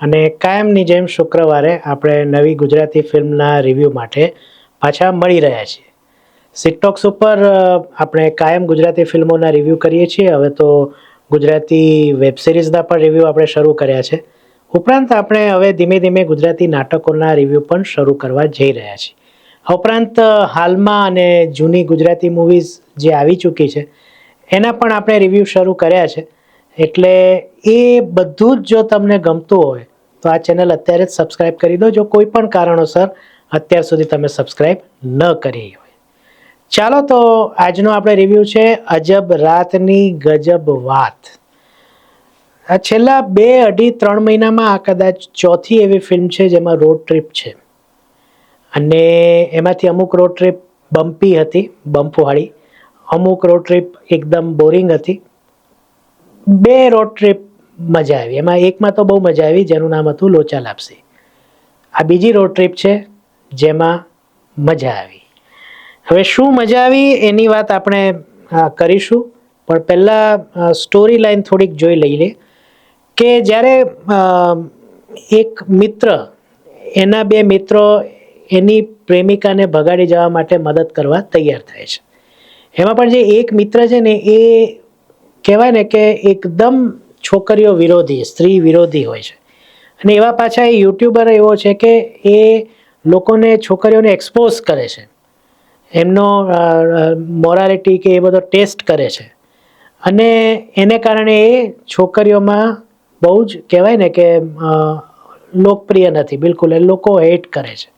અને કાયમની જેમ શુક્રવારે આપણે નવી ગુજરાતી ફિલ્મના રિવ્યૂ માટે પાછા મળી રહ્યા છીએ. સિટોક્સ ઉપર આપણે કાયમ ગુજરાતી ફિલ્મોના રિવ્યૂ કરીએ છીએ. હવે તો ગુજરાતી વેબ સિરીઝના પણ રિવ્યૂ આપણે શરૂ કર્યા છે. ઉપરાંત આપણે હવે ધીમે ધીમે ગુજરાતી નાટકોના રિવ્યૂ પણ શરૂ કરવા જઈ રહ્યા છીએ. ઉપરાંત હાલમાં અને જૂની ગુજરાતી મૂવીઝ જે આવી ચૂકી છે, એના પણ આપણે રિવ્યૂ શરૂ કર્યા છે. એટલે એ બધું જ જો તમને ગમતું હોય તો આ ચેનલ અત્યારે જ સબસ્ક્રાઇબ કરી દો. જો કોઈ પણ કારણોસર અત્યાર સુધી તમે સબસ્ક્રાઇબ ન કરી હોય. ચાલો તો આજનો આપણે રિવ્યૂ છે અજબ રાતની ગજબ વાત. આ છેલ્લા બે અઢી ત્રણ મહિનામાં આ કદાચ ચોથી એવી ફિલ્મ છે જેમાં રોડ ટ્રીપ છે. અને એમાંથી અમુક રોડ ટ્રીપ બમ્પી હતી, બમ્પવાળી. અમુક રોડ ટ્રીપ એકદમ બોરિંગ હતી. બે રોડ ટ્રીપ મજા આવી. એમાં એકમાં તો બહુ મજા આવી, જેનું નામ હતું લોચા લાપસી. આ બીજી રોડ ટ્રીપ છે, જેમાં મજા આવી. હવે શું મજા આવી એની વાત આપણે કરીશું. પણ પહેલાં સ્ટોરી લાઈન થોડીક જોઈ લઈએ. કે જ્યારે એક મિત્ર, એના બે મિત્રો એની પ્રેમિકાને ભગાડી જવા માટે મદદ કરવા તૈયાર થાય છે. એમાં પણ જે એક મિત્ર છે ને, એ કહેવાય ને કે એકદમ છોકરીઓ વિરોધી, સ્ત્રી વિરોધી હોય છે. અને એવા પાછા એ યુટ્યુબર એવો છે કે એ લોકોને છોકરીઓને એક્સપોઝ કરે છે. એમનો મોરાલિટી કે એ બધો ટેસ્ટ કરે છે. અને એને કારણે એ છોકરીઓમાં બહુ જ કહેવાય ને કે લોકપ્રિય નથી. બિલકુલ, એ લોકો હેટ કરે છે.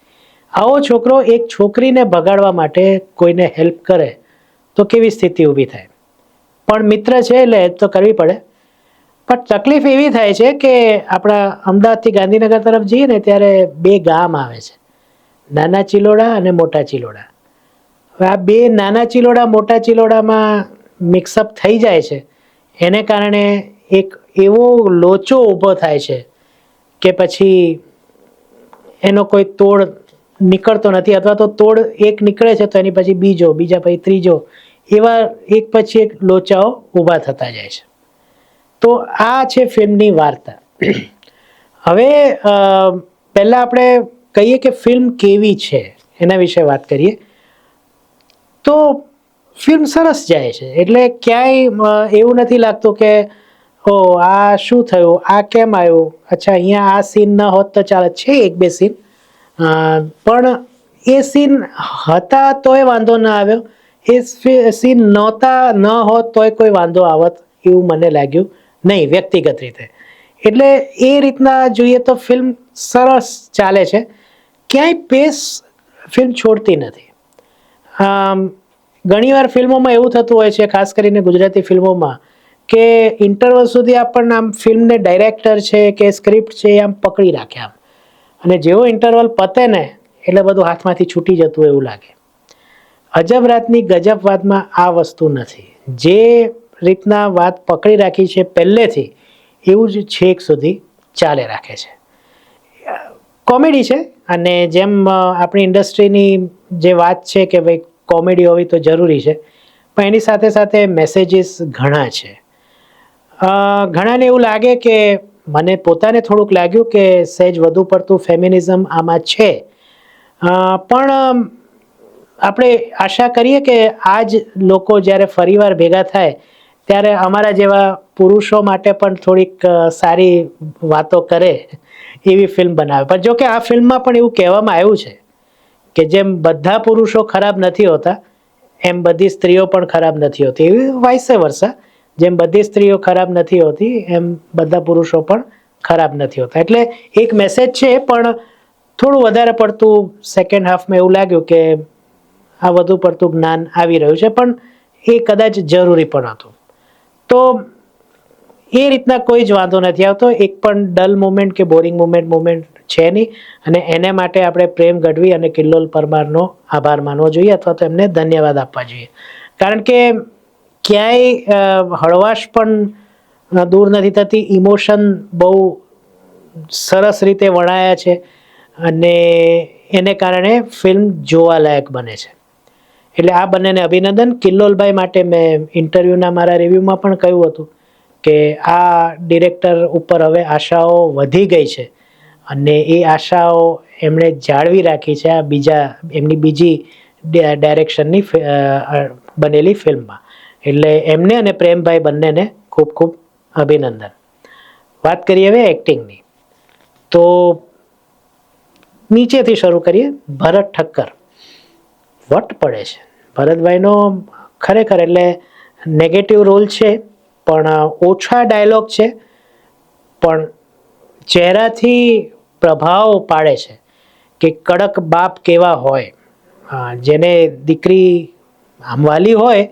આવો છોકરો એક છોકરીને ભગાડવા માટે કોઈને હેલ્પ કરે તો કેવી સ્થિતિ ઊભી થાય? પણ મિત્ર છે એટલે હેલ્પ તો કરવી પડે. પણ તકલીફ એવી થાય છે કે આપણા અમદાવાદથી ગાંધીનગર તરફ જઈએ ને ત્યારે બે ગામ આવે છે. નાના ચિલોડા અને મોટા ચિલોડા. હવે આ બે નાના ચિલોડા, મોટા ચિલોડામાં મિક્સઅપ થઈ જાય છે. એને કારણે એક એવો લોચો ઊભો થાય છે કે પછી એનો કોઈ તોડ નીકળતો નથી અથવા તો તોડ એક નીકળે છે તો એની પછી બીજો, બીજા પછી ત્રીજો એવા એક પછી એક લોચાઓ ઊભા થતા જાય છે. તો આ છે ફિલ્મની વાર્તા. હવે પહેલાં આપણે કહીએ કે ફિલ્મ કેવી છે, એના વિશે વાત કરીએ. તો ફિલ્મ સરસ જાય છે, એટલે ક્યાંય એવું નથી લાગતું કે, ઓ, આ શું થયું, આ કેમ આવ્યું? અચ્છા, અહીંયા આ સીન ન હોત તો ચાલે છે એક બે સીન. પણ એ સીન હતા તોય વાંધો ના આવ્યો. એ સીન નહોતા ન હોત તોય કોઈ વાંધો આવત એવું મને લાગ્યું. નહીં, વ્યક્તિગત રીતે. એટલે એ રીતના જોઈએ તો ફિલ્મ સરસ ચાલે છે. ક્યાંય પેસ ફિલ્મ છોડતી નથી. ઘણીવાર ફિલ્મોમાં એવું થતું હોય છે, ખાસ કરીને ગુજરાતી ફિલ્મોમાં કે ઇન્ટરવલ સુધી આપણને આમ ફિલ્મને ડાયરેક્ટર છે કે સ્ક્રિપ્ટ છે એ આમ પકડી રાખે આમ. અને જેવો ઇન્ટરવલ પતે ને, એટલે બધું હાથમાંથી છૂટી જતું એવું લાગે. અજબ રાતની ગજબ વાતમાં આ વસ્તુ નથી. જે રીતના વાત પકડી રાખી છે પહેલેથી, એવું જ છેક સુધી ચાલે રાખે છે. કોમેડી છે અને જેમ આપણી ઇન્ડસ્ટ્રીની જે વાત છે કે ભાઈ કોમેડી હોવી તો જરૂરી છે, પણ એની સાથે સાથે મેસેજીસ ઘણા છે. ઘણાને એવું લાગે કે મને પોતાને થોડુંક લાગ્યું કે સહેજ વધુ પડતું ફેમિનિઝમ આમાં છે. પણ આપણે આશા કરીએ કે આ જ લોકો જ્યારે ફરીવાર ભેગા થાય ત્યારે અમારા જેવા પુરુષો માટે પણ થોડીક સારી વાતો કરે એવી ફિલ્મ બનાવે. પણ જો કે આ ફિલ્મમાં પણ એવું કહેવામાં આવ્યું છે કે જેમ બધા પુરુષો ખરાબ નથી હોતા, એમ બધી સ્ત્રીઓ પણ ખરાબ નથી હોતી. એવી વાઇસે વર્ષા જેમ બધી સ્ત્રીઓ ખરાબ નથી હોતી, એમ બધા પુરુષો પણ ખરાબ નથી હોતા. એટલે એક મેસેજ છે, પણ થોડું વધારે પડતું સેકન્ડ હાફમાં એવું લાગ્યું કે આ વધુ પડતું જ્ઞાન આવી રહ્યું છે, પણ એ કદાચ જરૂરી પણ હતું. તો એ રીતના કોઈ જ વાંધો નથી. આવતો એક પણ ડલ મુમેન્ટ કે બોરિંગ મુમેન્ટ મુમેન્ટ છે નહીં. અને એને માટે આપણે પ્રેમ ગઢવી અને કિલ્લોલ પરમારનો આભાર માનવો જોઈએ અથવા તો એમને ધન્યવાદ આપવા જોઈએ. કારણ કે ક્યાંય હળવાશ પણ દૂર નથી થતી. ઇમોશન બહુ સરસ રીતે વણાયા છે અને એને કારણે ફિલ્મ જોવાલાયક બને છે. એટલે આ બંનેને અભિનંદન. કિલ્લોલભાઈ માટે મેં ઇન્ટરવ્યૂના મારા રિવ્યૂમાં પણ કહ્યું હતું કે આ ડિરેક્ટર ઉપર હવે આશાઓ વધી ગઈ છે અને એ આશાઓ એમણે જાળવી રાખી છે આ બીજા, એમની બીજી ડાયરેક્શનની બનેલી ફિલ્મમાં. એટલે એમને અને પ્રેમભાઈ બંનેને ખૂબ ખૂબ અભિનંદન. વાત કરીએ હવે એક્ટિંગની. તો નીચેથી શરૂ કરીએ, ભરત ઠક્કર. વટ પડે છે. ભરતભાઈનો ખરેખર એટલે નેગેટિવ રોલ છે, પણ ઓછા ડાયલોગ છે, પણ ચહેરાથી પ્રભાવ પાડે છે કે કડક બાપ કેવા હોય. જેને દીકરી આમવાલી હોય,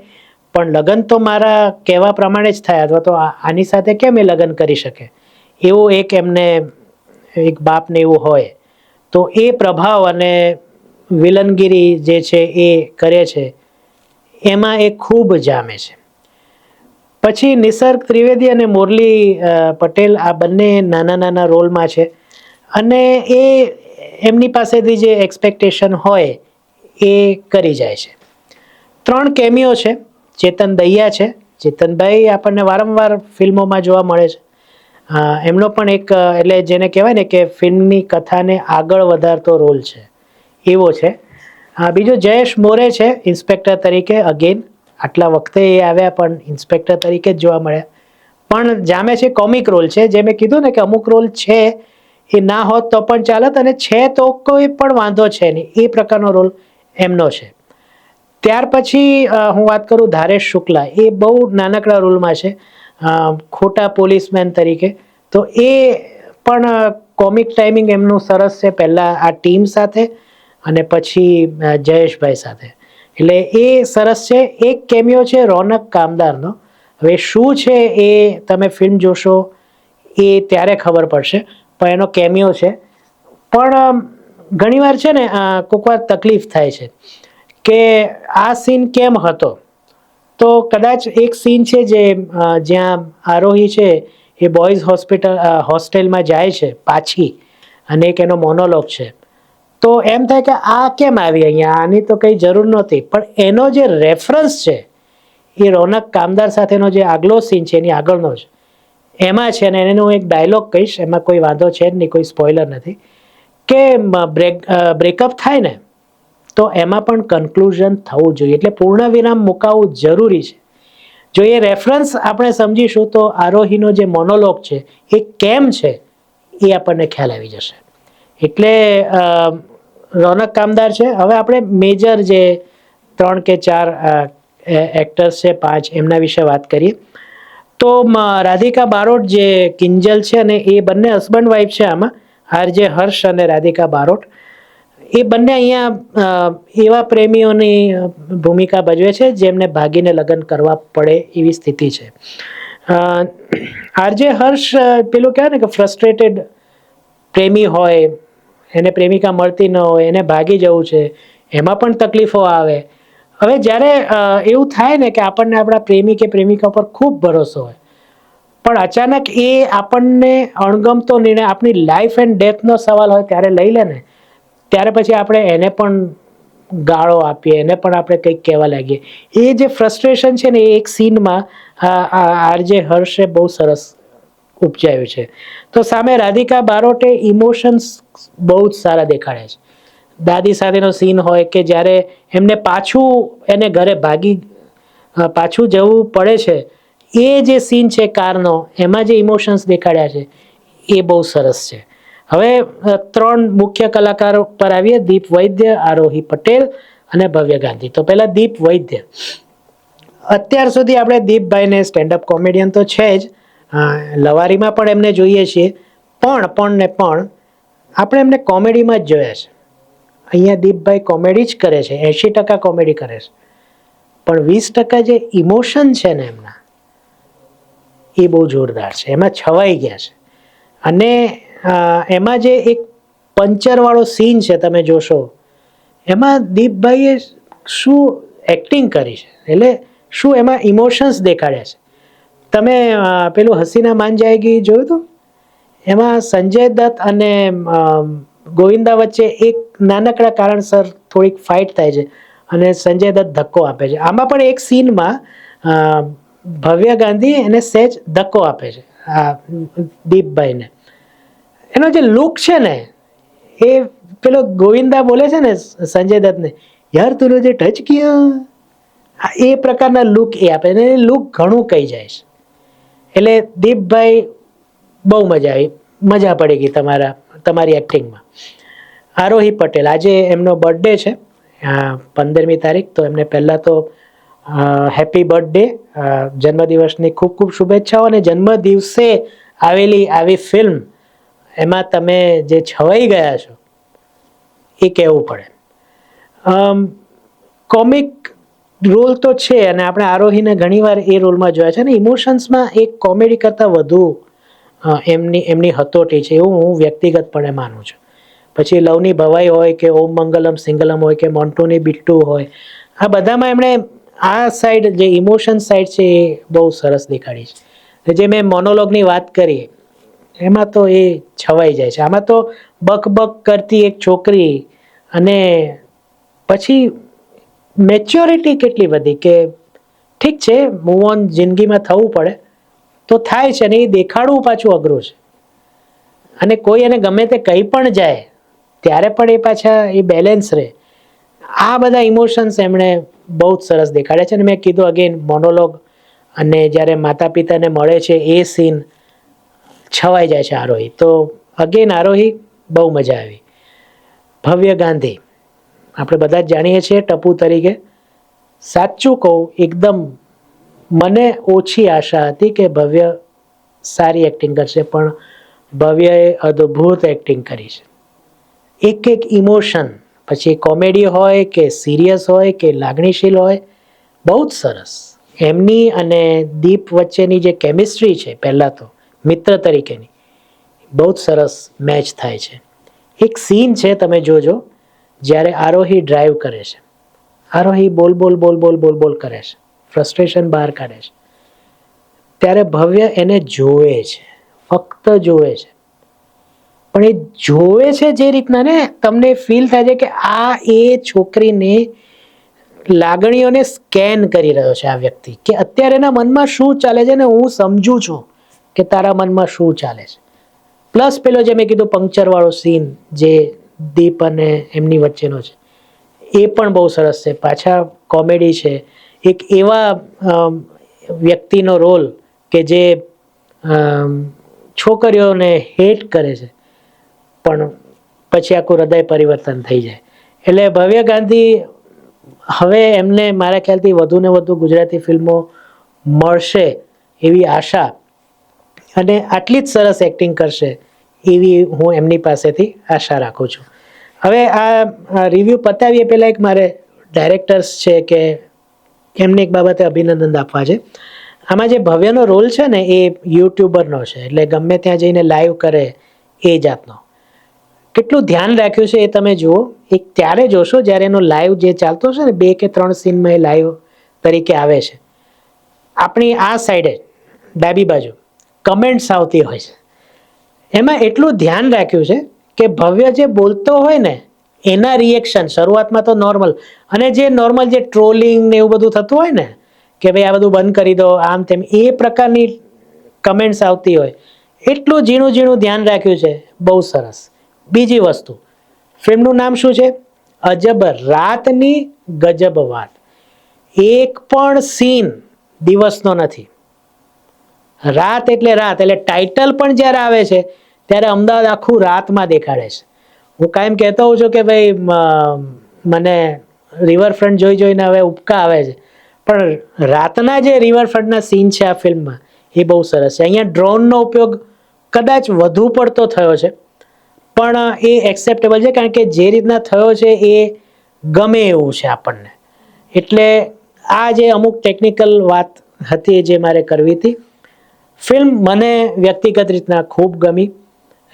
પણ લગ્ન તો મારા કહેવા પ્રમાણે જ થાય અથવા તો આની સાથે કેમ એ લગ્ન કરી શકે? એવું એક એમને એક બાપને એવું હોય. તો એ પ્રભાવ અને વિલનગીરી જે છે એ કરે છે, એમાં એ ખૂબ જામે છે. પછી નિસર્ગ ત્રિવેદી અને મુરલી પટેલ આ બંને નાના નાના રોલમાં છે અને એ એમની પાસેથી જે એક્સપેક્ટેશન હોય એ કરી જાય છે. ત્રણ કેમિયો છે, ચેતન દહિયા છે, ચેતનભાઈ આપણને વારંવાર ફિલ્મોમાં જોવા મળે છે. એમનો પણ એક એટલે જેને કહેવાય ને કે ફિલ્મની કથાને આગળ વધારતો રોલ છે. એવો છે. બીજો જયેશ મોરે છે, ઇન્સ્પેક્ટર તરીકે. અગેન આટલા વખતે એ આવ્યા, પણ ઇન્સ્પેક્ટર તરીકે જ જોવા મળ્યા. પણ જામે છે કોમિક રોલ છે. જે મેં કીધું ને કે અમુક રોલ છે, એ ના હોત તો પણ ચાલત, અને છે તો કોઈ પણ વાંધો છે નહીં. એ પ્રકારનો રોલ એમનો છે. ત્યાર પછી હું વાત કરું ધારેશ શુક્લા. એ બહુ નાનકડા રોલમાં છે. ખોટા પોલીસમેન તરીકે. તો એ પણ કોમિક ટાઈમિંગ એમનું સરસ છે. પહેલાં આ ટીમ સાથે અને પછી જયેશભાઈ સાથે. એટલે એ સરસ છે. એક કેમિયો છે રોનક કામદારનો. હવે શું છે એ તમે ફિલ્મ જોશો એ ત્યારે ખબર પડશે, પણ એનો કેમિયો છે. પણ ઘણીવાર છે ને કોક વાર તકલીફ થાય છે કે આ સીન કેમ હતો? તો કદાચ એક સીન છે જે જ્યાં આરોહી છે એ બોયઝ હોસ્પિટલ હોસ્ટેલમાં જાય છે પાછી અને એક એનો મોનોલોગ છે. તો એમ થાય કે આ કેમ આવી અહીંયા? આની તો કંઈ જરૂર નહોતી. પણ એનો જે રેફરન્સ છે, એ રોનક કામદાર સાથેનો જે આગલો સીન છે, એની આગળનો જ. એમાં છે ને એને હું એક ડાયલોગ કહીશ, એમાં કોઈ વાંધો છે જ નહીં, કોઈ સ્પોઇલર નથી. કે બ્રેક બ્રેકઅપ થાય ને, તો એમાં પણ કન્ક્લુઝન થવું જોઈએ. એટલે પૂર્ણ વિરામ મુકાવવું જરૂરી છે. જો એ રેફરન્સ આપણે સમજીશું, તો આરોહીનો જે મોનોલોગ છે, એ કેમ છે, એ આપણને ખ્યાલ આવી જશે. એટલે રોનક કામદાર છે. હવે આપણે મેજર જે ત્રણ કે ચાર એક્ટર્સ છે, પાંચ, એમના વિશે વાત કરીએ. તો રાધિકા બારોટ જે કિંજલ છે અને એ બંને હસબન્ડ વાઈફ છે આમાં. આરજે હર્ષ અને રાધિકા બારોટ. એ બંને અહીંયા એવા પ્રેમીઓની ભૂમિકા ભજવે છે, જેમને ભાગીને લગ્ન કરવા પડે એવી સ્થિતિ છે. આરજે હર્ષ પેલું કહેવાય ને કે ફ્રસ્ટ્રેટેડ પ્રેમી હોય એને પ્રેમિકા મળતી ન હોય, એને ભાગી જવું છે, એમાં પણ તકલીફો આવે. હવે જ્યારે એવું થાય ને કે આપણને આપણા પ્રેમી કે પ્રેમિકા પર ખૂબ ભરોસો હોય, પણ અચાનક એ આપણને અણગમતો નિર્ણય, આપણી લાઈફ એન્ડ ડેથનો સવાલ હોય ત્યારે લઈ લે ને, ત્યારે પછી આપણે એને પણ ગાળો આપીએ, એને પણ આપણે કંઈક કહેવા લાગીએ. એ જે ફ્રસ્ટ્રેશન છે ને એ એક સીનમાં આરજે હર્ષે બહુ સરસ ઉપજાવ્યું છે. તો સામે રાધિકા બારોટે ઇમોશન્સ બહુ જ સારા દેખાડે છે. દાદી સાથેનો સીન હોય કે જ્યારે એમને પાછું એને ઘરે ભાગી પાછું જવું પડે છે, એ જે સીન છે કારનો, એમાં જે ઇમોશન્સ દેખાડ્યા છે, એ બહુ સરસ છે. હવે ત્રણ મુખ્ય કલાકારો પર આવીએ, દીપ વૈદ્ય, આરોહી પટેલ અને ભવ્ય ગાંધી. તો પહેલાં દીપ વૈદ્ય. અત્યાર સુધી આપણે દીપભાઈને સ્ટેન્ડઅપ કોમેડિયન તો છે જ લવારીમાં પણ એમને જોઈએ છીએ. પણ પણ ને પણ આપણે એમને કોમેડીમાં જ જોયા છે. અહીંયા દીપભાઈ કોમેડી જ કરે છે, એંશી ટકા કોમેડી કરે છે. પણ વીસ ટકા જે ઇમોશન છે ને એમના, એ બહુ જોરદાર છે. એમાં છવાઈ ગયા છે. અને એમાં જે એક પંચરવાળો સીન છે, તમે જોશો, એમાં દીપભાઈએ શું એક્ટિંગ કરી છે? એટલે શું એમાં ઇમોશન્સ દેખાડ્યા છે? તમે પેલું હસીના માન જાયગી જોયું હતું? એમાં સંજય દત્ત અને ગોવિંદા વચ્ચે એક નાનકડા કારણસર થોડીક ફાઇટ થાય છે અને સંજય દત્ત ધક્કો આપે છે. આમાં પણ એક સીનમાં ભવ્ય ગાંધી એને સહેજ ધક્કો આપે છે, આ, દીપભાઈને. એનો જે લુક છે ને, એ પેલો ગોવિંદા બોલે છે ને, સંજય દત્તને, યાર, તું જે ટચ કિયા? એ પ્રકારના લુક એ આપે એ લુક ઘણું કહી જાય છે. એટલે દીપભાઈ બહુ મજા આવી. મજા પડી ગઈ તમારા, તમારી એક્ટિંગમાં આરોહી પટેલ, આજે એમનો બર્થડે છે. પંદરમી તારીખ, તો એમને પહેલાં તો હેપી બર્થડે જન્મદિવસની ખૂબ ખૂબ શુભેચ્છાઓ અને જન્મદિવસે આવેલી આવી ફિલ્મ એમાં તમે જે છવાઈ ગયા છો, એ કહેવું પડે. કોમિક રોલ તો છે અને આપણે આરોહીને ઘણીવાર એ રોલમાં જોયા છે અને ઇમોશન્સમાં એક કોમેડી કરતાં વધુ એમની એમની હતોટી છે એવું હું વ્યક્તિગતપણે માનું છું. પછી લવની ભવાઈ હોય કે ઓમ મંગલમ સિંગલમ હોય કે મોન્ટુની બિટ્ટુ હોય, આ બધામાં એમણે આ સાઈડ જે ઇમોશન સાઈડ છે એ બહુ સરસ દેખાડી છે. જે મેં મોનોલોગની વાત કરી, એમાં તો એ છવાઈ જાય છે. આમાં તો બક બક કરતી એક છોકરી અને પછી મેચ્યોરિટી કેટલી બધી કે ઠીક છે મૂવ ઓન જિંદગીમાં થવું પડે, તો થાય છે અને એ દેખાડવું પાછું અઘરું છે. અને કોઈ એને ગમે તે કંઈ પણ જાય, ત્યારે પણ એ પાછા એ બેલેન્સ રહે. આ બધા ઇમોશન્સ એમણે બહુ જ સરસ દેખાડ્યા છે અને મેં કીધું અગેન મોનોલોગ અને જ્યારે માતા પિતાને મળે છે એ સીન છવાઈ જાય છે આરોહી. તો અગેન આરોહી બહુ મજા આવી. ભવ્ય ગાંધી. આપણે બધા જ જાણીએ છીએ ટપુ તરીકે. સાચું કહું, એકદમ મને ઓછી આશા હતી કે ભવ્ય સારી એક્ટિંગ કરશે, પણ ભવ્યએ અદ્ભુત એક્ટિંગ કરી છે. એક એક ઇમોશન પછી કોમેડી હોય કે સિરિયસ હોય કે લાગણીશીલ હોય, બહુ જ સરસ. એમની અને દીપ વચ્ચેની જે કેમિસ્ટ્રી છે, પહેલાં તો મિત્ર તરીકેની, બહુ જ સરસ મેચ થાય છે. એક સીન છે, તમે જોજો. જ્યારે આરોહી ડ્રાઈવ કરે છે. આરોહી બોલ બોલ બોલ બોલ બોલ બોલ કરે છે. ફ્રસ્ટ્રેશન બહાર કાઢે છે. ત્યારે ભવ્ય એને જોવે છે. ફક્ત જોવે છે. પણ એ જોવે છે જે રીતના ને, તમને ફીલ થાય છે કે આ એ છોકરીને લાગણીઓને સ્કેન કરી રહ્યો છે આ વ્યક્તિ. કે અત્યારે એના મનમાં શું ચાલે છે ને હું સમજુ છું કે તારા મનમાં શું ચાલે છે. પ્લસ પેલો જે મેં કીધું પંક્ચર વાળો સીન જે દીપ અને એમની વચ્ચેનો છે. એ પણ બહુ સરસ છે. પાછા કોમેડી છે. એક એવા વ્યક્તિનો રોલ કે જે છોકરીઓને હેટ કરે છે. પણ પછી આખું હૃદય પરિવર્તન થઈ જાય. એટલે ભવ્ય ગાંધી હવે એમને મારા ખ્યાલથી વધુ ને વધુ ગુજરાતી ફિલ્મો મળશે એવી આશા. અને આટલી જ સરસ એક્ટિંગ કરશે. એવી હું એમની પાસેથી આશા રાખું છું. હવે આ રિવ્યૂ પતાવીએ પહેલાં એક મારે ડાયરેક્ટર્સ છે કે એમને એક બાબતે અભિનંદન આપવા છે. આમાં જે ભવ્યનો રોલ છે ને એ યુટ્યુબરનો છે, એટલે ગમે ત્યાં જઈને લાઈવ કરે એ જાતનો. કેટલું ધ્યાન રાખ્યું છે એ તમે જુઓ. એક ત્યારે જોશો જ્યારે એનો લાઈવ જે ચાલતો છે ને, બે કે ત્રણ સીનમાં એ લાઈવ તરીકે આવે છે. આપણી આ સાઈડે ડાબી બાજુ કમેન્ટ્સ આવતી હોય છે. એમાં એટલું ધ્યાન રાખ્યું છે કે ભવ્ય જે બોલતો હોય ને, એના રિએક્શન શરૂઆતમાં તો નોર્મલ અને જે નોર્મલ જે ટ્રોલિંગ ને એવું બધું થતું હોય ને, કે ભાઈ આ બધું બંધ કરી દો, આમ તેમ, એ પ્રકારની કમેન્ટ્સ આવતી હોય. એટલું ઝીણું ઝીણું ધ્યાન રાખ્યું છે. બહુ સરસ. બીજી વસ્તુ. ફિલ્મનું નામ શું છે? અજબ રાતની ગજબ વાત. એક પણ સીન દિવસનો નથી. રાત એટલે રાત, એટલે ટાઇટલ પણ જ્યારે આવે છે, ત્યારે અમદાવાદ આખું રાતમાં દેખાડે છે. હું કાયમ કહેતો હોઉં છું કે ભાઈ મને રિવરફ્રન્ટ જોઈ જોઈને હવે ઉપકા આવે છે. પણ રાતના જે રિવરફ્રન્ટના સીન છે આ ફિલ્મમાં, એ બહુ સરસ છે. અહીંયા ડ્રોનનો ઉપયોગ કદાચ વધુ પડતો થયો છે, પણ એ એક્સેપ્ટેબલ છે, કારણ કે જે રીતના થયો છે, એ ગમે એવું છે આપણને. એટલે આ જે અમુક ટેકનિકલ વાત હતી જે મારે કરવી હતી ફિલ્મ મને વ્યક્તિગત રીતના ખૂબ ગમી.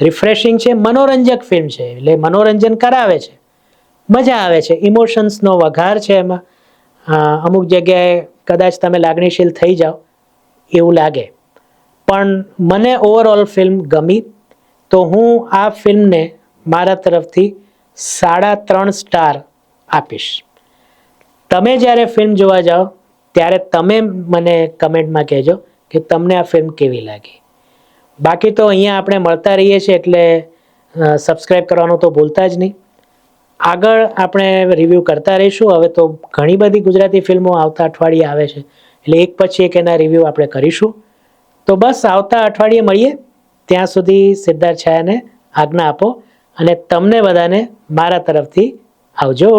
રિફ્રેશિંગ છે, મનોરંજક ફિલ્મ છે, એટલે મનોરંજન કરાવે છે. મજા આવે છે ઇમોશન્સનો વઘાર છે એમાં. અમુક જગ્યાએ કદાચ તમે લાગણીશીલ થઈ જાઓ, એવું લાગે. પણ મને ઓવરઓલ ફિલ્મ ગમી. તો હું આ ફિલ્મને મારા તરફથી સાડા ત્રણ સ્ટાર આપીશ. તમે જ્યારે ફિલ્મ જોવા જાઓ, ત્યારે તમે મને કમેન્ટમાં કહેજો. કે તમને આ ફિલ્મ કેવી લાગી? બાકી તો અહીંયા આપણે મળતા રહીએ છીએ એટલે સબસ્ક્રાઈબ કરવાનું તો ભૂલતા જ નહીં. આગળ આપણે રિવ્યૂ કરતા રહીશું. હવે તો ઘણી બધી ગુજરાતી ફિલ્મો આવતા અઠવાડિયે આવે છે. એટલે એક પછી એક એના રિવ્યૂ આપણે કરીશું. તો બસ આવતા અઠવાડિયે મળીએ. ત્યાં સુધી સિદ્ધાર્થ છાયાને આજ્ઞા આપો અને તમને બધાને મારા તરફથી આવજો.